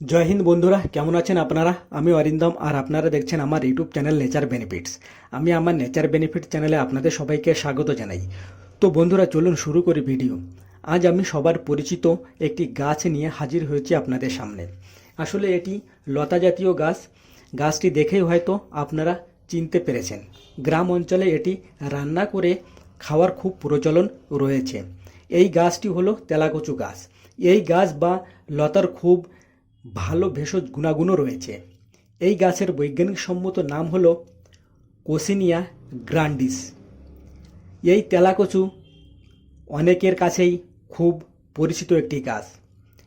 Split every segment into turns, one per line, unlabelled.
জয় হিন্দ বন্ধুরা, কেমন আছেন আপনারা? আমি অরিন্দম আর আপনারা দেখছেন আমার ইউটিউব চ্যানেল নেচার বেনিফিটস আমি আমার নেচার বেনিফিট চ্যানেলে আপনাদের সবাইকে স্বাগত জানাই। তো বন্ধুরা, চলুন শুরু করি ভিডিও আজ আমি সবার পরিচিত একটি গাছ নিয়ে হাজির হয়েছি আপনাদের সামনে। আসলে এটি লতা জাতীয় গাছ। গাছটি দেখেই হয়তো আপনারা চিনতে পেরেছেন। গ্রাম অঞ্চলে এটি রান্না করে খাওয়ার খুব প্রচলন রয়েছে। এই গাছটি হলো তেলাকচু গাছ। এই গাছ বা লতার খুব ভালো ভেষজ গুণাগুণও রয়েছে। এই গাছের বৈজ্ঞানিক সম্মত নাম হল কোসিনিয়া গ্রান্ডিস। এই তেলাকচু অনেকের কাছেই খুব পরিচিত একটি গাছ।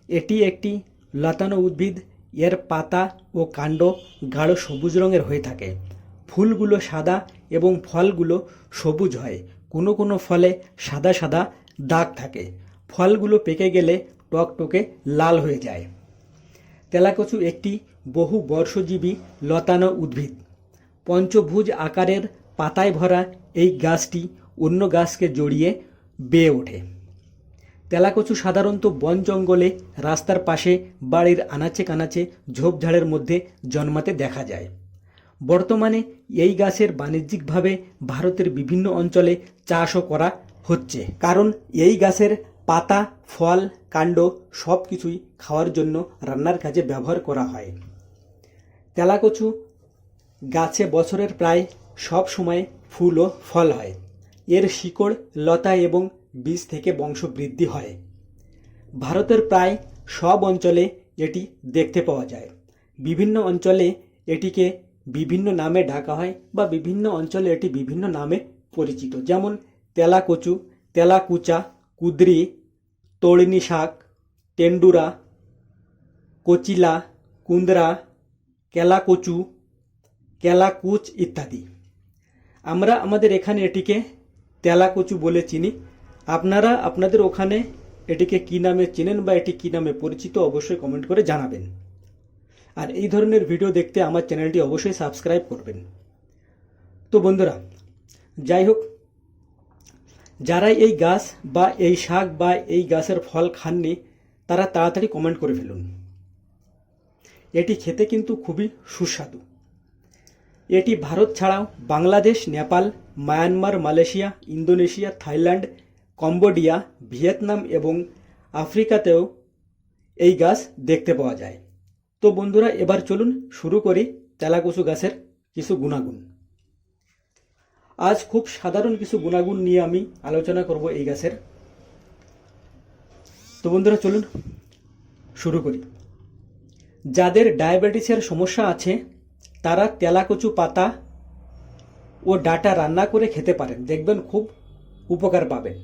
এটি একটি লতানো উদ্ভিদ, এর পাতা ও কাণ্ড গাঢ় সবুজ রঙের হয়ে থাকে। ফুলগুলো সাদা এবং ফলগুলো সবুজ হয়। কোনো কোনো ফলে সাদা সাদা দাগ থাকে। ফলগুলো পেকে গেলে টকটকে লাল হয়ে যায়। তেলাকচু একটি বহু বর্ষজীবী লতানো উদ্ভিদ। পঞ্চভুজ আকারের পাতায় ভরা এই গাছটি অন্য গাছকে জড়িয়ে বেয়ে ওঠে। তেলাকচু সাধারণত বন জঙ্গলে রাস্তার পাশে বাড়ির আনাচে কানাচে ঝোপঝাড়ের মধ্যে জন্মাতে দেখা যায়। বর্তমানে এই গাছের বাণিজ্যিকভাবে ভারতের বিভিন্ন অঞ্চলে চাষও করা হচ্ছে। কারণ এই গাছের পাতা, ফল, কাণ্ড সব কিছুই খাওয়ার জন্য রান্নার কাজে ব্যবহার করা হয়। তেলাকচু গাছে বছরের প্রায় সব সময় ফুল ও ফল হয়। এর শিকড়, লতা এবং বীজ থেকে বংশবৃদ্ধি হয়। ভারতের প্রায় সব অঞ্চলে এটি দেখতে পাওয়া যায়। বিভিন্ন অঞ্চলে এটিকে বিভিন্ন নামে ডাকা হয় বা বিভিন্ন অঞ্চলে এটি বিভিন্ন নামে পরিচিত। যেমন তেলাকচু, তেলাকুচা কুদ্রি তড়িনি শাক, টেন্ডুরা, কচিলা কুন্দ্রা কেলাকচু, কেলাকুচ ইত্যাদি। আমরা আমাদের এখানে এটিকে তেলাকচু বলে চিনি। আপনারা আপনাদের ওখানে এটিকে কী নামে চেনেন বা এটি কী নামে পরিচিত অবশ্যই কমেন্ট করে জানাবেন। আর এই ধরনের ভিডিও দেখতে আমার চ্যানেলটি অবশ্যই সাবস্ক্রাইব করবেন। তো বন্ধুরা, যাই হোক যারা এই গাছ বা এই শাক বা এই গাছের ফল খাননি, তারা তাড়াতাড়ি কমেন্ট করে ফেলুন। এটি খেতে কিন্তু খুবই সুস্বাদু। এটি ভারত ছাড়াও Bangladesh, Nepal, Myanmar, Malaysia, Indonesia, Thailand, Cambodia, Vietnam এবং আফ্রিকাতেও এই গাছ দেখতে পাওয়া যায়। তো বন্ধুরা, এবার চলুন শুরু করি তেলাকুচু গাছের কিছু গুণাগুণ। আজ খুব সাধারণ কিছু গুণাগুণ নিয়ে আমি আলোচনা করব এই গাছের। তো বন্ধুরা, চলুন শুরু করি। যাদের ডায়াবেটিসের সমস্যা আছে, তারা তেলাকচু পাতা ও ডাটা রান্না করে খেতে পারেন। দেখবেন খুব উপকার পাবেন।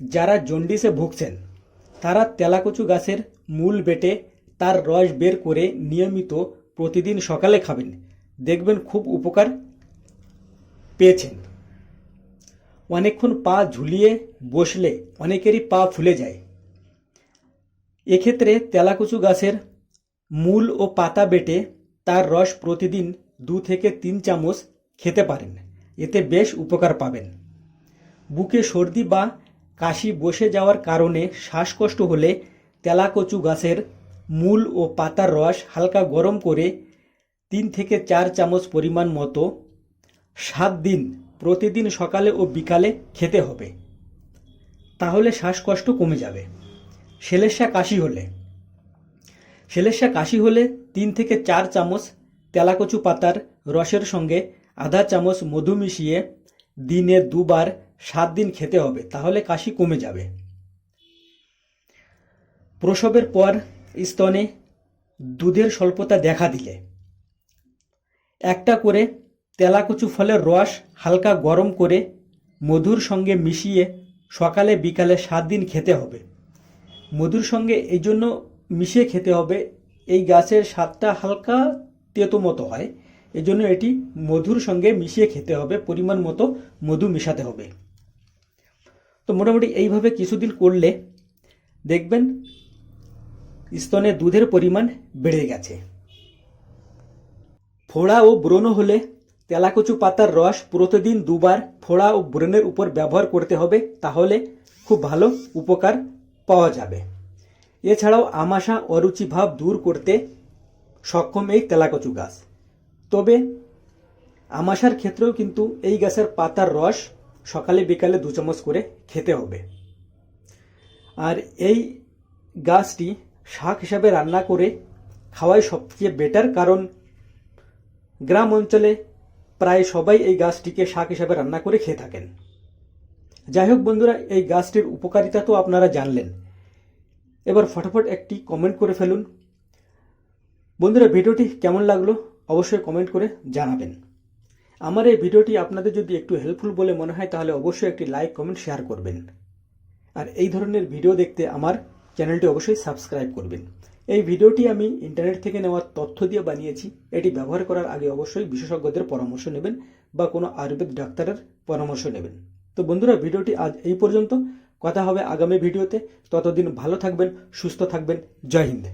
যারা জন্ডিসে ভুগছেন, তারা তেলাকচু গাছের মূল বেটে তার রস বের করে নিয়মিত প্রতিদিন সকালে খাবেন। দেখবেন খুব উপকার পেয়েছেন। অনেকক্ষণ পা ঝুলিয়ে বসলে অনেকেরই পা ফুলে যায়। এক্ষেত্রে তেলাকুচু গাছের মূল ও পাতা বেটে তার রস প্রতিদিন দু থেকে তিন চামচ খেতে পারেন। এতে বেশ উপকার পাবেন। বুকে সর্দি বা কাশি বসে যাওয়ার কারণে শ্বাসকষ্ট হলে তেলাকচু গাছের মূল ও পাতার রস হালকা গরম করে তিন থেকে চার চামচ পরিমাণ মতো সাত দিন প্রতিদিন সকালে ও বিকালে খেতে হবে। তাহলে শ্বাসকষ্ট কমে যাবে। সেলেসা কাশি হলে। সেলেসা কাশি হলে তিন থেকে চার চামচ তেলাকচু পাতার রসের সঙ্গে আধা চামচ মধু মিশিয়ে দিনে দুবার সাত দিন খেতে হবে, তাহলে কাশি কমে যাবে। প্রসবের পর স্তনে দুধের স্বল্পতা দেখা দিলে। একটা করে তেলাকুচু ফলের রস হালকা গরম করে মধুর সঙ্গে মিশিয়ে সকালে বিকালে সাত দিন খেতে হবে। মধুর সঙ্গে এই জন্য মিশিয়ে খেতে হবে। এই গাছের স্বাদটা হালকা তেতো মতো হয়। এই জন্য এটি মধুর সঙ্গে মিশিয়ে খেতে হবে। পরিমাণ মতো মধু মিশাতে হবে। তো মোটামুটি এইভাবে কিছুদিন করলে দেখবেন স্তনে দুধের পরিমাণ বেড়ে গেছে। ফোড়া ও ব্রণ হলে তেলাকচু পাতার রস প্রতিদিন দুবার ফোড়া ও ব্রণের উপর ব্যবহার করতে হবে, তাহলে খুব ভালো উপকার পাওয়া যাবে। এছাড়াও আমাশা অরুচি ভাব দূর করতে সক্ষম এই তেলাকচু গাছ। তবে আমাশার ক্ষেত্রেও কিন্তু এই গাছের পাতার রস সকালে বিকালে দু চামচ করে খেতে হবে। আর এই গাছটি শাক হিসাবে রান্না করে খাওয়াই সবচেয়ে বেটার কারণ গ্রাম অঞ্চলে প্রায় সবাই এই গাছটিকে শাক হিসাবে রান্না করে খেয়ে থাকেন। যাই হোক বন্ধুরা, এই গাছটির উপকারিতা তো আপনারা জানলেন। এবার ফটাফট একটি কমেন্ট করে ফেলুন। বন্ধুরা, ভিডিওটি কেমন লাগল অবশ্যই কমেন্ট করে জানাবেন। আমার এই ভিডিওটি আপনাদের যদি একটু হেল্পফুল বলে মনে হয়, তাহলে অবশ্যই একটি লাইক কমেন্ট শেয়ার করবেন। আর এই ধরনের ভিডিও দেখতে আমার চ্যানেলটি অবশ্যই সাবস্ক্রাইব করবেন। এই ভিডিওটি আমি ইন্টারনেট থেকে নেওয়া তথ্য দিয়ে বানিয়েছি। এটি ব্যবহার করার আগে অবশ্যই বিশেষজ্ঞদের পরামর্শ নেবেন বা কোনো আয়ুর্বেদ ডাক্তারের পরামর্শ নেবেন। তো বন্ধুরা, ভিডিওটি আজ এই পর্যন্ত। কথা হবে আগামী ভিডিওতে। ততদিন ভালো থাকবেন, সুস্থ থাকবেন। জয় হিন্দ।